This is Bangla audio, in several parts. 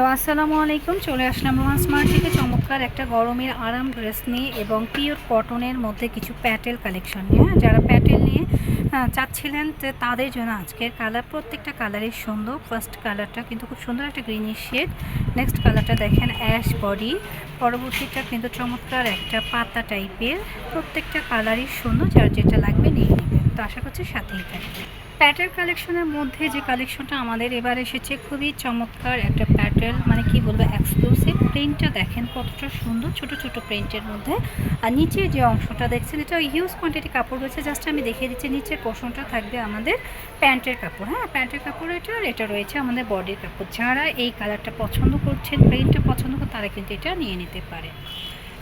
হ্যালো আসসালামু আলাইকুম। চলে আসলাম রোহান স্মার্ট থেকে চমৎকার একটা গরমের আরাম ড্রেস নিয়ে এবং পিওর কটনের মধ্যে কিছু প্যাটেল কালেকশন নিয়ে। হ্যাঁ, যারা প্যাটেল নিয়ে আহ, চাচ্ছিলেন তাদের জন্য আজকের কালার প্রত্যেকটা কালারই সুন্দর। ফার্স্ট কালারটা কিন্তু খুব সুন্দর একটা গ্রিনিশ শেড নেক্সট কালারটা দেখেন অ্যাশ বডি পরবর্তীটা কিন্তু চমৎকার একটা পাতা টাইপের প্রত্যেকটা কালারই সুন্দর। যার যেটা লাগবে নিয়ে নেবেন। তো আশা করছি সাথেই থাকবে প্যাটেল কালেকশনের মধ্যে যে কালেকশনটা আমাদের এবার এসেছে, খুবই চমৎকার একটা প্যাটেল মানে কি বলব এক্সক্লুসিভ প্রিন্টটা দেখেন কতটা সুন্দর ছোট ছোট প্রিন্টের মধ্যে। আর নিচে যে অংশটা দেখছেন, এটা হিউজ কোয়ান্টিটি কাপড় রয়েছে জাস্ট আমি দেখিয়ে দিচ্ছি, নিচের পোর্শনটা থাকবে আমাদের প্যান্টের কাপড়। হ্যাঁ প্যান্টের কাপড় এটা আর এটা রয়েছে আমাদের বডির কাপড়। যারা এই কালারটা পছন্দ করছেন প্রিন্টটা পছন্দ করে তারা কিন্তু এটা নিয়ে নিতে পারে।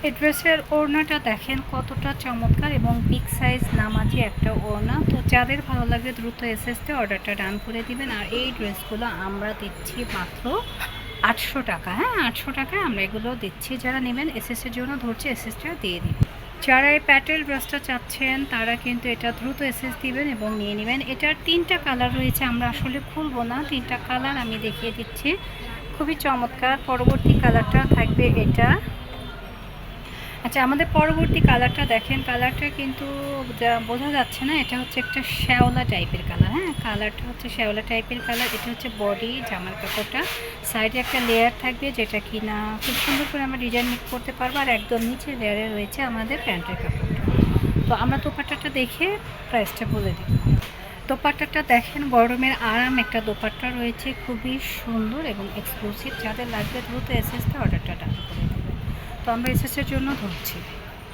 এই ড্রেসের ওড়নাটা দেখেন কতটা চমৎকার এবং বিগ সাইজ নামাজি একটা ওড়না। তো যাদের ভালো লাগে দ্রুত এসএসতে অর্ডারটা ডান করে দিবেন। আর এই ড্রেসগুলো আমরা দিচ্ছি মাত্র আটশো টাকা। হ্যাঁ আটশো টাকায় আমরা এগুলো দিচ্ছি। যারা নেবেন এসএসের জন্য ধরছে এসএসটা দিয়ে দিন। যারা এই প্যাটেল ড্রেসটা চাচ্ছেন, তারা কিন্তু এটা দ্রুত এসএস দিবেন এবং নিয়ে নেবেন। এটার তিনটা কালার রয়েছে, আমরা আসলে খুলবো না। তিনটা কালার আমি দেখিয়ে দিচ্ছি। খুবই চমৎকার। পরবর্তী কালারটা থাকবে এটা। আচ্ছা আমাদের পরবর্তী কালারটা দেখেন। কালারটা কিন্তু বোঝা যাচ্ছে না, এটা হচ্ছে একটা শ্যাওলা টাইপের কালার হ্যাঁ? কালারটা হচ্ছে শ্যাওলা টাইপের কালার এটা হচ্ছে বডি জামার কাপড়টা। সাইডে একটা লেয়ার থাকবে যেটা কি না খুব সুন্দর করে আমরা ডিজাইন মেক করতে পারব, আর একদম নিচে লেয়ারে রয়েছে আমাদের প্যান্টের কাপড়টা। তো আমরা দোপাট্টাটা দেখে প্রাইসটা বলে দিই। দোপাট্টাটা দেখেন গরমের আরাম একটা দোপাট্টা রয়েছে, খুবই সুন্দর এবং এক্সক্লুসিভ যাদের লাগবে দ্রুত এসএসতে অর্ডারটা ডান করে আমরা এসএসের জন্য ধরছি।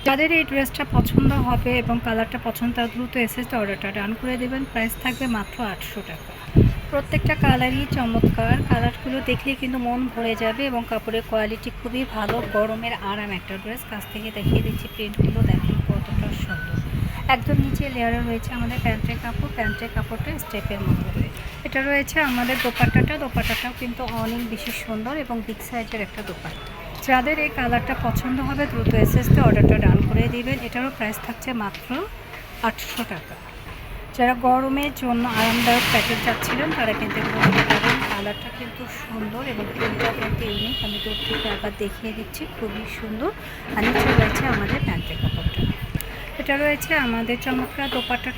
যাদের এই ড্রেসটা পছন্দ হবে এবং কালারটা পছন্দ তারা দ্রুত এসএসতে অর্ডারটা ডান করে দেবেন। প্রাইস থাকবে মাত্র আটশো টাকা। প্রত্যেকটা কালারই চমৎকার। কালারগুলো দেখলে কিন্তু মন ভরে যাবে এবং কাপড়ের কোয়ালিটি খুবই ভালো। গরমের আরাম একটা ড্রেস কাছ থেকে দেখিয়ে দিচ্ছি প্রিন্টগুলো দেখেন কতটা সুন্দর। একদম নিচে লেয়ারে রয়েছে আমাদের প্যান্টের কাপড়। প্যান্টের কাপড়টা স্টেপের মধ্যে এটা রয়েছে আমাদের দোপাট্টাটা। দোপাট্টাটাও কিন্তু অনেক বেশি সুন্দর এবং বিগ সাইজের একটা দোপাট্টা। যাদের এই কালারটা পছন্দ হবে, দ্রুত এসএসতে অর্ডারটা ডান করে দিবেন। এটারও প্রাইস থাকছে মাত্র আটশো টাকা। যারা গরমের জন্য আরামদায়ক প্যাকেট যাচ্ছিলেন তারা কিন্তু পাবেন কালারটা কিন্তু সুন্দর এবং প্রিন্টটা কিন্তু ইউনিক আমি দূর থেকে আবার দেখিয়ে দিচ্ছি, খুবই সুন্দর। আর নিচে রয়েছে আমাদের প্যান্টের কাপড়টা এটা রয়েছে আমাদের চমৎকার দোপাট্টা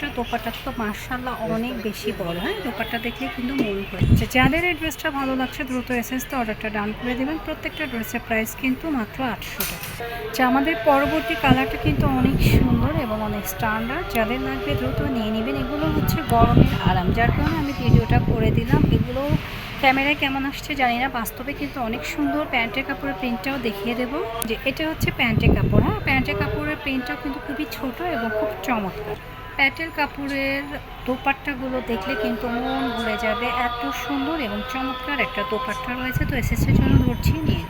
তো মার্শাল্লাহ অনেক বেশি বড় হ্যাঁ? দোপাট্টা দেখলে কিন্তু মন হচ্ছে যাদের এই ড্রেসটা ভালো লাগছে, দ্রুত এসএসতে অর্ডারটা ডান করে দেবেন। প্রত্যেকটা ড্রেসের প্রাইস কিন্তু মাত্র আটশো টাকা। যা আমাদের পরবর্তী কালারটা কিন্তু অনেক সুন্দর এবং অনেক স্ট্যান্ডার্ড যাদের লাগবে দ্রুত নিয়ে নেবেন। এগুলো হচ্ছে গরমের আরাম। যার কারণে আমি ভিডিওটা করে দিলাম। এগুলো ক্যামেরায় কেমন আসছে জানি না, বাস্তবে কিন্তু অনেক সুন্দর প্যান্টের কাপড়ের প্রিন্টটাও দেখিয়ে দেবো। যে এটা হচ্ছে প্যান্টের কাপড় হ্যাঁ? প্যান্টের কাপড়ের প্রিন্টটাও কিন্তু খুবই ছোট এবং খুব চমৎকার। প্যাটেল কাপড়ের দোপাট্টাগুলো দেখলে কিন্তু মন ভরে যাবে। এত সুন্দর এবং চমৎকার একটা দোপাট্টা রয়েছে, তো এসএসের জন্য ধরছি, নিয়ে।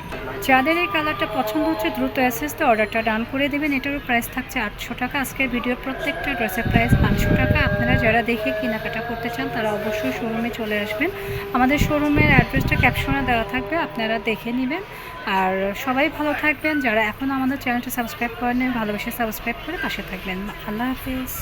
যাদের এই কালারটা পছন্দ হচ্ছে, দ্রুত এসএসতে অর্ডারটা ডান করে দেবেন। এটারও প্রাইস থাকছে আটশো টাকা। আজকের ভিডিওর প্রত্যেকটা ড্রেসের প্রাইস পাঁচশো টাকা। আপনারা যারা দেখে কেনাকাটা করতে চান, তারা অবশ্যই শোরুমে চলে আসবেন। আমাদের শোরুমের অ্যাড্রেসটা ক্যাপশনে দেওয়া থাকবে, আপনারা দেখে নেবেন। আর সবাই ভালো থাকবেন। যারা এখন আমাদের চ্যানেলটা সাবস্ক্রাইব করেন ভালোবেসে সাবস্ক্রাইব করে পাশে থাকবেন। আল্লাহ হাফিজ।